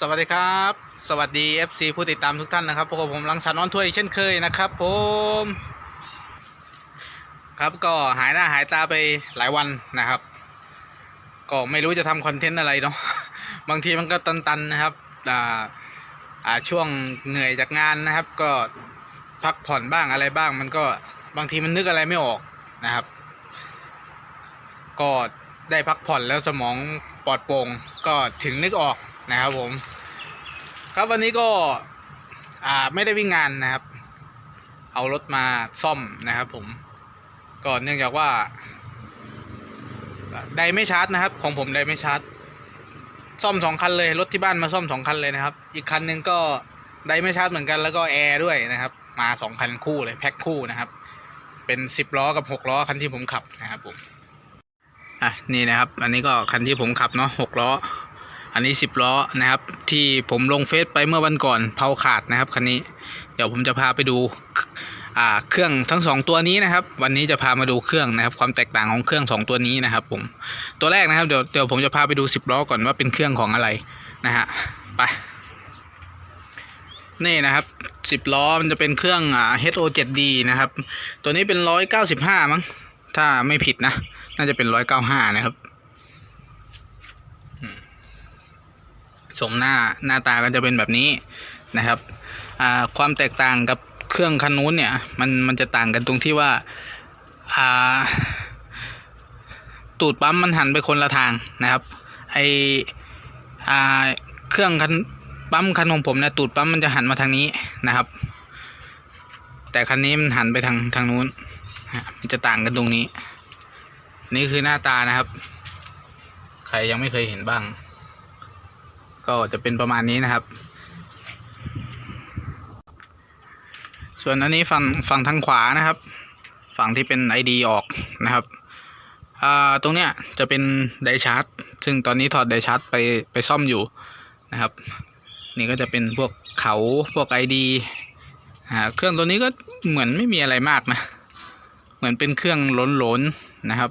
สวัสดีครับ สวัสดี FC ผู้ติดตามทุกท่านนะครับพวกบผมลังสรรค์ออนถ้วยเช่นเคยนะครับ ผม ครับก็หายหน้าหายตาไปหลายวันนะครับ ก็ไม่รู้จะทำคอนเทนต์อะไรเนาะบางทีมันก็ตันๆนะครับอ่าอ่าช่วงเหนื่อยจากงานนะครับ ก็พักผ่อนบ้างอะไรบ้าง มันก็บางทีมันนึกอะไรไม่ออกนะครับ ก็ได้พักผ่อนแล้วสมองปลอดโปร่งก็ถึงนึกออก นะครับผม ครับวันนี้ก็อ่าไม่ได้วิ่งงานนะครับ เอารถมาซ่อมนะครับผมก็เนื่องจากว่าไดไม่ชาร์จนะครับ ของผมไดไม่ชาร์จซ่อมสองคันเลยรถที่บ้านมาซ่อมสองคันเลยนะครับ อีกคันหนึงก็ไดไม่ชาร์จเหมือนกันแล้วก็แอร์ด้วยนะครับ มาสองคันคู่เลยแพ็คคู่นะครับ เป็นสิบล้อกับหกล้อคันที่ผมขับนะครับผมอะนี่นะครับ อันนี้ก็คันที่ผมขับเนาะหกล้อ อันนี้สิบล้อนะครับ ที่ผมลงเฟซไปเมื่อวันก่อนเผาขาดนะครับคันนี้ เดี๋ยวผมจะพาไปดูอ่าเครื่องทั้งสองตัวนี้นะครับ วันนี้จะพามาดูเครื่องนะครับ ความแตกต่างของเครื่องสองตัวนี้นะครับ ผมตัวแรกนะครับเดี๋ยวเดี๋ยวผมจะพาไปดูสิบล้อก่อนว่าเป็นเครื่องของอะไรนะฮะไปนี่นะครับสิบล้อมันจะเป็นเครื่องอ่า HO7D นะครับ ตัวนี้เป็นร้อยเก้าสิบห้ามั้งถ้าไม่ผิดนะ น่าจะเป็นร้อยเก้าห้านะครับอืม สมหน้าหน้าตาก็จะเป็นแบบนี้นะครับความแตกต่างกับเครื่องคันนู้นเนี่ยมันมันจะต่างกันตรงที่ว่าตูดปั๊มมันหันไปคนละทางนะครับไอเครื่องคันปั๊มคันของผมเนี่ยตูดปั๊มมันจะหันมาทางนี้นะครับ แต่คันนี้มันหันไปทางทางนู้นมันจะต่างกันตรงนี้ นี่คือหน้าตานะครับ ใครยังไม่เคยเห็นบ้าง ก็จะเป็นประมาณนี้นะครับ ส่วนอันนี้ฝั่งฝั่งทางขวานะครับ ฝั่งที่เป็น ID ออกนะครับตรงเนี้ยจะเป็นไดชาร์จซึ่งตอนนี้ถอดไดชาร์จไปไปซ่อมอยู่นะครับ นี่ก็จะเป็นพวกเขาพวก ID อ่าเครื่องตัวนี้ก็เหมือนไม่มีอะไรมากนะ เหมือนเป็นเครื่องหลนๆนะครับ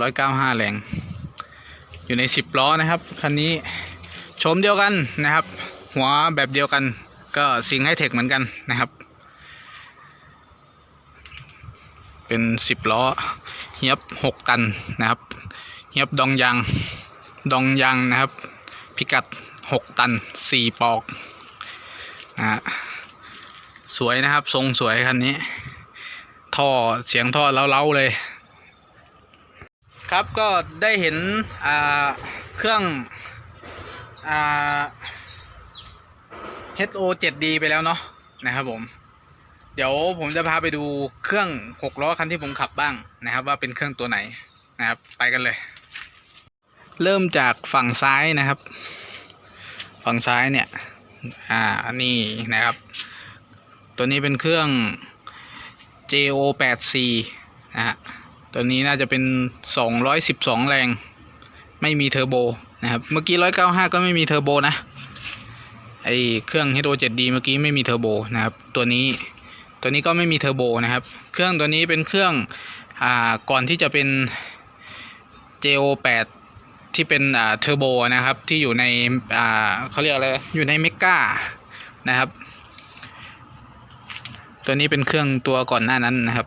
ร้อยเก้าห้าแรง อยู่ในสิบล้อนะครับ คันนี้ โฉมเดียวกันนะครับ หัวแบบเดียวกัน ก็สิงให้เทคเหมือนกันนะครับ เป็นสิบล้อเฮียบหกตันนะครับเฮียบดองยางดองยางนะครับ พิกัดหกตันสี่ปอกนะฮะสวยนะครับทรงสวยคันนี้ ท่อเสียงท่อเล้าๆเลย ครับก็ได้เห็นอ่าเครื่อง อ่า HO7D ไปแล้วเนาะนะครับผม เดี๋ยวผมจะพาไปดูเครื่องหกล้อคันที่ผมขับบ้างนะครับ ว่าเป็นเครื่องตัวไหนนะครับ ไปกันเลย เริ่มจากฝั่งซ้ายนะครับ ฝั่งซ้ายเนี่ย อ่านี่นะครับ ตัวนี้เป็นเครื่อง JO8C นะฮะตัวนี้น่าจะเป็น 212 แรง ไม่มีเทอร์โบ นะครับเมื่อกี้195ก็ไม่มีเทอร์โบนะไอเครื่อง Hero 7D เมื่อกี้ไม่มีเทอร์โบนะครับตัวนี้ตัวนี้ก็ไม่มีเทอร์โบนะครับ เครื่องตัวนี้เป็นเครื่องอ่าก่อนที่จะเป็น JO8 ที่เป็นอ่าเทอร์โบนะครับที่อยู่ในอ่าเขาเรียกอะไรอยู่ในเมกานะครับ ตัวนี้เป็นเครื่องตัวก่อนหน้านั้นนะครับ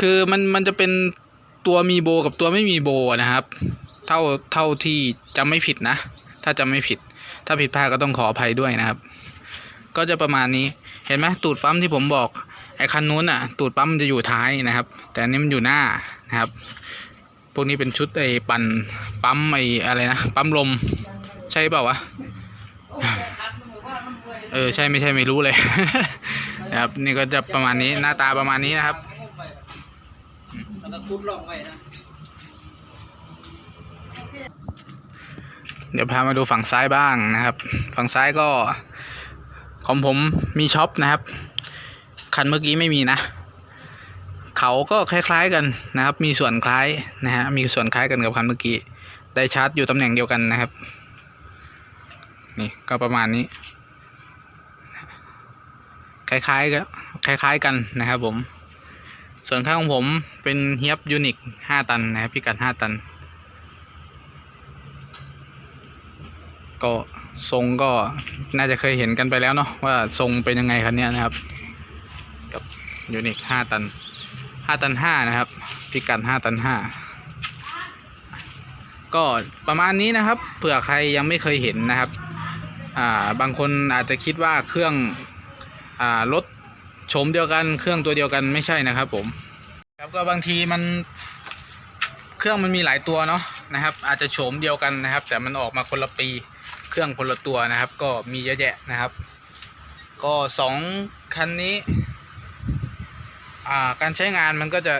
คือมันมันจะเป็นตัวมีโบกับตัวไม่มีโบนะครับ เท่าเท่าที่จำไม่ผิดนะ ถ้าจำไม่ผิด ถ้าผิดพลาดก็ต้องขออภัยด้วยนะครับ ก็จะประมาณนี้เห็นไหมตูดปั๊มที่ผมบอกไอ้คันนู้นอะ ตูดปั๊มมันจะอยู่ท้ายนะครับ แต่อันนี้มันอยู่หน้านะครับ พวกนี้เป็นชุดไอ้ปั่นปั๊มไอ้อะไรนะปั๊มลมใช่เปล่าวะเออใช่ไม่ใช่ไม่รู้เลยนะครับนี่ก็จะประมาณนี้หน้าตาประมาณนี้นะครับแล้วก็คุดลองไว้นะ เดี๋ยวพามาดูฝั่งซ้ายบ้างนะครับ ฝั่งซ้ายก็ของผมมีช็อปนะครับ คันเมื่อกี้ไม่มีนะ เขาก็คล้ายๆกันนะครับ มีส่วนคล้ายนะฮะมีส่วนคล้ายกันกับคันเมื่อกี้ ได้ชาร์จอยู่ตำแหน่งเดียวกันนะครับ นี่ก็ประมาณนี้ คล้ายๆกันคล้าย ๆกันนะครับผม ส่วนข้างของผมเป็นเฮียบยูนิคห้าตันนะครับพิกัดห้าตัน ก็ทรงก็น่าจะเคยเห็นกันไปแล้วเนาะว่าทรงเป็นยังไงคันเนี้ยนะครับกับยูนิคห้าตันห้าตันห้านะครับ พิกัดห้าตันห้าก็ประมาณนี้นะครับ เผื่อใครยังไม่เคยเห็นนะครับอ่าบางคนอาจจะคิดว่าเครื่องอ่ารถโฉมเดียวกันเครื่องตัวเดียวกันไม่ใช่นะครับผมครับก็บางทีมันเครื่องมันมีหลายตัวเนาะนะครับ อาจจะโฉมเดียวกันนะครับ แต่มันออกมาคนละปี เครื่องคนละตัวนะครับ ก็มีเยอะแยะนะครับ ก็สองคันนี้ อ่าการใช้งานมันก็จะ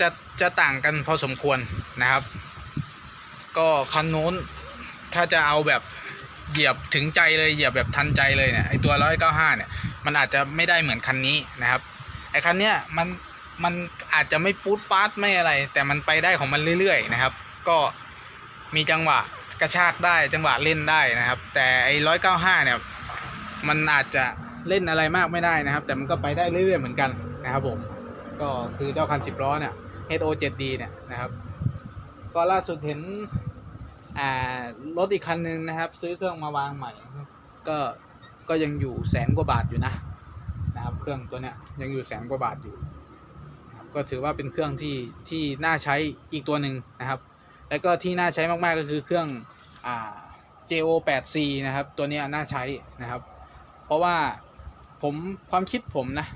จะจะต่างกันพอสมควรนะครับ ก็คันนู้นถ้าจะเอาแบบเหยียบถึงใจเลยเหยียบแบบทันใจเลยเนี่ยไอตัวร้อยเก้าห้าเนี่ยมันอาจจะไม่ได้เหมือนคันนี้นะครับไอคันเนี้ยมันมันอาจจะไม่ปูดปาร์ตไม่อะไร แต่มันไปได้ของมันเรื่อยๆนะครับ ก็มีจังหวะ กระชากได้จังหวะเล่นได้นะครับ แต่ไอ้ร้อยเก้าห้าเนี่ยมันอาจจะเล่นอะไรมากไม่ได้นะครับ แต่มันก็ไปได้เรื่อยๆเหมือนกันนะครับผมก็คือเจ้าคัน10ล้อเนี่ย HO 7D เนี่ยนะครับ ก็ล่าสุดเห็นอ่ารถอีกคันหนึ่งนะครับ ซื้อเครื่องมาวางใหม่ ก็ก็ยังอยู่แสนกว่าบาทอยู่นะนะครับ เครื่องตัวเนี้ยยังอยู่แสนกว่าบาทอยู่ ก็ถือว่าเป็นเครื่องที่ที่น่าใช้อีกตัวหนึ่งนะครับ แล้วก็ที่น่าใช้มากๆก็คือเครื่องอ่า JO 8C นะครับ ตัวนี้น่าใช้นะครับ เพราะว่าผมความคิดผมนะ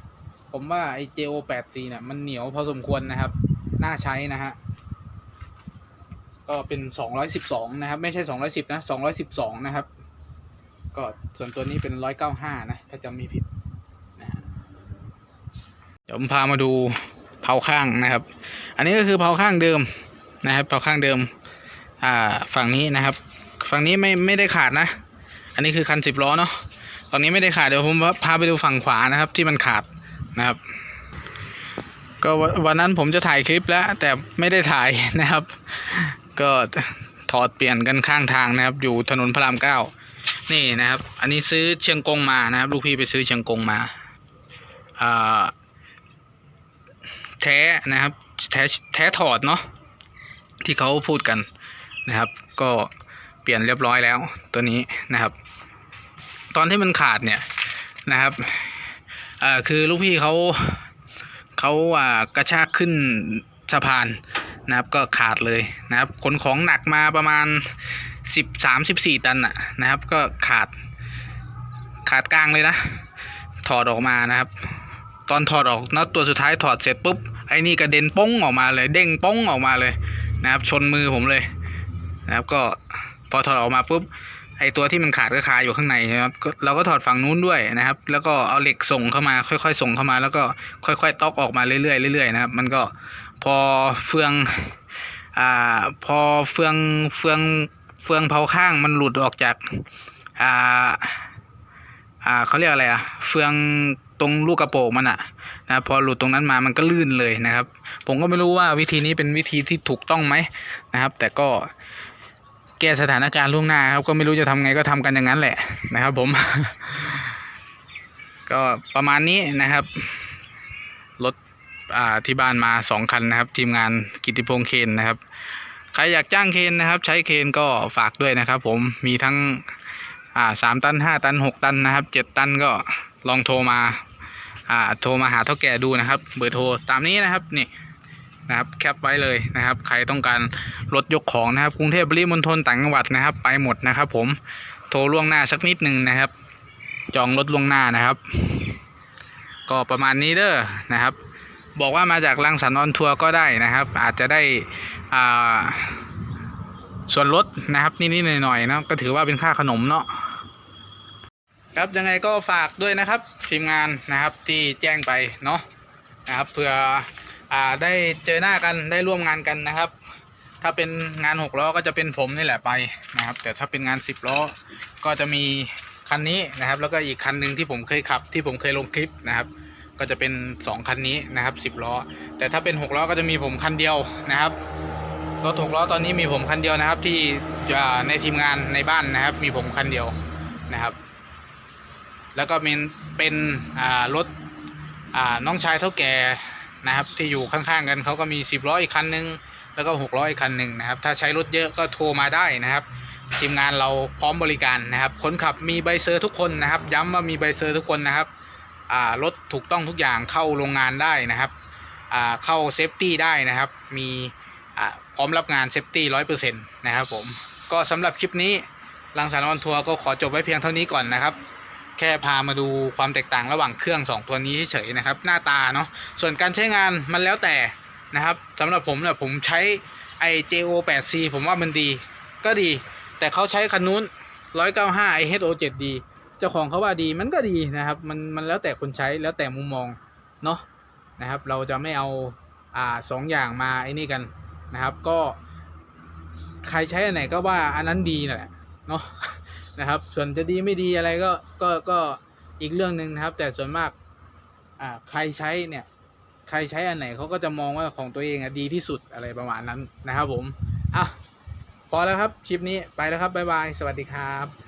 ผมว่าไอ้ JO 8C เนี่ยมันเหนียวพอสมควรนะครับ น่าใช้นะฮะก็เป็น 212 นะครับ ไม่ใช่ 210 นะ 212 นะครับ ก็ส่วนตัวนี้เป็น 195 นะ ถ้าจำไม่ผิดนะเดี๋ยวผมพามาดูเผาข้างนะครับ อันนี้ก็คือเผาข้างเดิม นะครับเผาข้างเดิมอ่าฝั่งนี้นะครับ ฝั่งนี้ไม่ไม่ได้ขาดนะ อันนี้คือคันสิบล้อเนาะฝั่งนี้ไม่ได้ขาดเดี๋ยวผมพาไปดูฝั่งขวานะครับ ที่มันขาดนะครับ ก็วันวันนั้นผมจะถ่ายคลิปแล้ว แต่ไม่ได้ถ่ายนะครับ ก็ถอดเปลี่ยนกันข้างทางนะครับ อยู่ถนนพระรามเก้านี่นะครับ อันนี้ซื้อเชียงกงมานะครับ ลูกพี่ไปซื้อเชียงกงมาอ่าแท้นะครับ แท้แท้ถอดเนาะ ที่เขาพูดกันนะครับ ก็เปลี่ยนเรียบร้อยแล้วตัวนี้นะครับ ตอนที่มันขาดเนี่ยนะครับอ่อคือลูกพี่เขาเขาอ่ากระชากขึ้นสะพานนะครับก็ขาดเลยนะครับขนของหนักมาประมาณสิบสามสิบสี่ตันอะนะครับ ก็ขาดขาดกลางเลยนะ ถอดออกมานะครับ ตอนถอดออกน็อตตัวสุดท้ายถอดเสร็จปุ๊บไอ้นี่กระเด็นป้งออกมาเลย เด้งป้งออกมาเลย นะครับ ชนมือผมเลยนะครับ ก็พอถอดออกมาปุ๊บไอตัวที่มันขาดก็คาอยู่ข้างในนะครับเราก็ถอดฝั่งนู้นด้วยนะครับ แล้วก็เอาเหล็กส่งเข้ามาค่อยๆ ส่งเข้ามา แล้วก็ค่อยๆตอกออกมาเรื่อยๆเรื่อยๆนะครับ มันก็พอเฟืองอ่าพอเฟืองเฟืองเฟืองเผาข้างมันหลุดออกจากอ่าอ่าเขาเรียกอะไรอะเฟืองตรงลูกกระโปรงมันอะ นะพอหลุดตรงนั้นมามันก็ลื่นเลยนะครับ ผมก็ไม่รู้ว่าวิธีนี้เป็นวิธีที่ถูกต้องไหมนะครับ แต่ก็แก้สถานการณ์ล่วงหน้าครับ ก็ไม่รู้จะทำไงก็ทำกันอย่างนั้นแหละนะครับ ผม ก็ประมาณนี้นะครับรถที่บ้านมาสองคันนะครับ ทีมงานกิติพงษ์เคนนะครับ ใครอยากจ้างเคนนะครับ ใช้เคนก็ฝากด้วยนะครับ ผมมีทั้งสามตันห้าตันหกตันนะครับเจ็ดตันก็ลองโทรมา อ่าโทรมาหาเท่าแก่ดูนะครับ เบอร์โทรตามนี้นะครับนี่นะครับแคปไว้เลยนะครับ ใครต้องการรถยกของนะครับกรุงเทพปริมณฑลต่างจังหวัดนะครับ ไปหมดนะครับ ผมโทรล่วงหน้าสักนิดหนึ่งนะครับ จองรถล่วงหน้านะครับ ก็ประมาณนี้เด้อนะครับ บอกว่ามาจากลังสันออนทัวร์ก็ได้นะครับ อาจจะได้อ่าส่วนลดนะครับนิดๆหน่อยๆเนาะก็ถือว่าเป็นค่าขนมเนาะ ครับยังไงก็ฝากด้วยนะครับทีมงานนะครับที่แจ้งไปเนาะนะครับเผื่ออได้เจอหน้ากันได้ร่วมงานกันนะครับ ถ้าเป็นงานหกล้อก็จะเป็นผมนี่แหละไปนะครับ แต่ถ้าเป็นงานสิบล้อก็จะมีคันนี้นะครับ แล้วก็อีกคันหนึ่งที่ผมเคยขับ ที่ผมเคยลงคลิปนะครับ ก็จะเป็นสองคันนี้นะครับสิบล้อ แต่ถ้าเป็นหกล้อก็จะมีผมคันเดียวนะครับรถหกล้อตอนนี้มีผมคันเดียวนะครับ ที่ในทีมงานในบ้านนะครับ มีผมคันเดียวนะครับ แล้วก็เป็นเป็นรถน้องชายเท่าแก่นะครับที่อยู่ข้างๆกันเขาก็มี 10ล้ออีกคันหนึง แล้วก็6ล้ออีกคันหนึ่งนะครับถ้าใช้รถเยอะก็โทรมาได้นะครับทีมงานเราพร้อมบริการนะครับคนขับมีใบเซอร์ทุกคนนะครับ ย้ำว่ามีใบเซอร์ทุกคนนะครับรถถูกต้องทุกอย่างเข้าโรงงานได้นะครับเข้าเซฟตี้ได้นะครับ มีพร้อมรับงานเซฟตี้ร้อยเปอร์เซ็นต์นะครับผมก็สำหรับคลิปนี้ลังสารวันทัวร์ก็ขอจบไว้เพียงเท่านี้ก่อนนะครับ แค่พามาดูความแตกต่างระหว่างเครื่อง 2 ตัวนี้เฉยๆนะครับ หน้าตาเนาะส่วนการใช้งานมันแล้วแต่นะครับสำหรับผมเนี่ยผมใช้ไอ JO 8C ผมว่ามันดีก็ดี แต่เขาใช้คันนู้น 195 i HO 7D เจ้าของเขาว่าดีมันก็ดีนะครับ มันมันแล้วแต่คนใช้แล้วแต่มุมมองเนาะนะครับ เราจะไม่เอาอ่าสองอย่างมาไอ้นี่กันนะครับ ก็ ใครใช้อันไหนก็ว่าอันนั้นดีนั่นแหละเนาะ นะครับ ส่วนจะดีไม่ดีอะไรก็ก็ก็อีกเรื่องหนึ่งนะครับ แต่ส่วนมากอ่าใครใช้เนี่ยใครใช้อันไหนเขาก็จะมองว่าของตัวเองอะดีที่สุดอะไรประมาณนั้นนะครับผมอะพอแล้วครับคลิปนี้ไปแล้วครับบ๊ายบายสวัสดีครับ